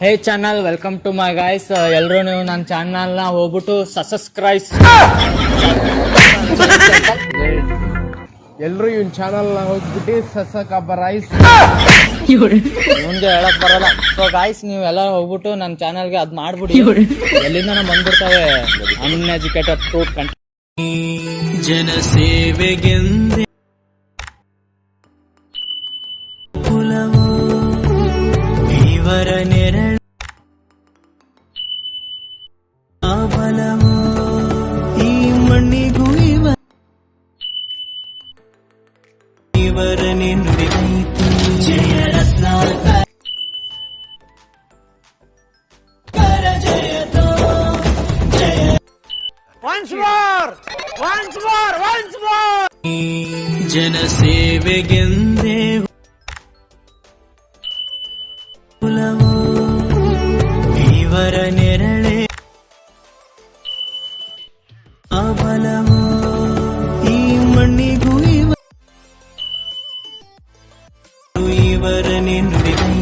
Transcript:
Hey channel welcome to my guys ಎಲ್ಲರೂ ನೀವು ನನ್ನ ಚಾನಲ್ನ ಹೋಗ್ಬಿಟ್ಟು ಸಬ್ಸ್ಕ್ರೈಬ್ ಎಲ್ರು ಇವ್ನ ಚಾನಲ್ ಹೋಗ್ಬಿಟ್ಟು ಸಸಕ ರೈಸ್ ಮುಂದೆ ಹೇಳಕ್ ಬರಲ್ಲ. ಸೊ ಗಾಯ್ಸ್ ನೀವು ಎಲ್ಲ ಹೋಗ್ಬಿಟ್ಟು ನನ್ನ ಚಾನಲ್ಗೆ ಅದ್ ಮಾಡ್ಬಿಡಿ. ಎಲ್ಲಿಂದ ಬಂದ್ಬಿಡ್ತಾವೆ? ಅನ್ಎಜುಕೇಟೆಡ್ ಫ್ರೂಟ್ ಕಂಟ ಜನಸೇವೆಗೆಂದೆ ಕುಲವೋ ಇವರ ನೆರಳು. ಮಣ್ಣಿಗೂ ಇವ ಇವರ ನುಡಿದೈತು ಜಯ ರತ್ನಾಕರ ಜಯತೋ ಜಯ ಜನಸೇವೆಗೆಂದೇ ಕುಲವು ಬಲವು ಈ ಮಣ್ಣಿಗೂ ಇವ ಇವರ ನುಡಿದೈತು ಜಯ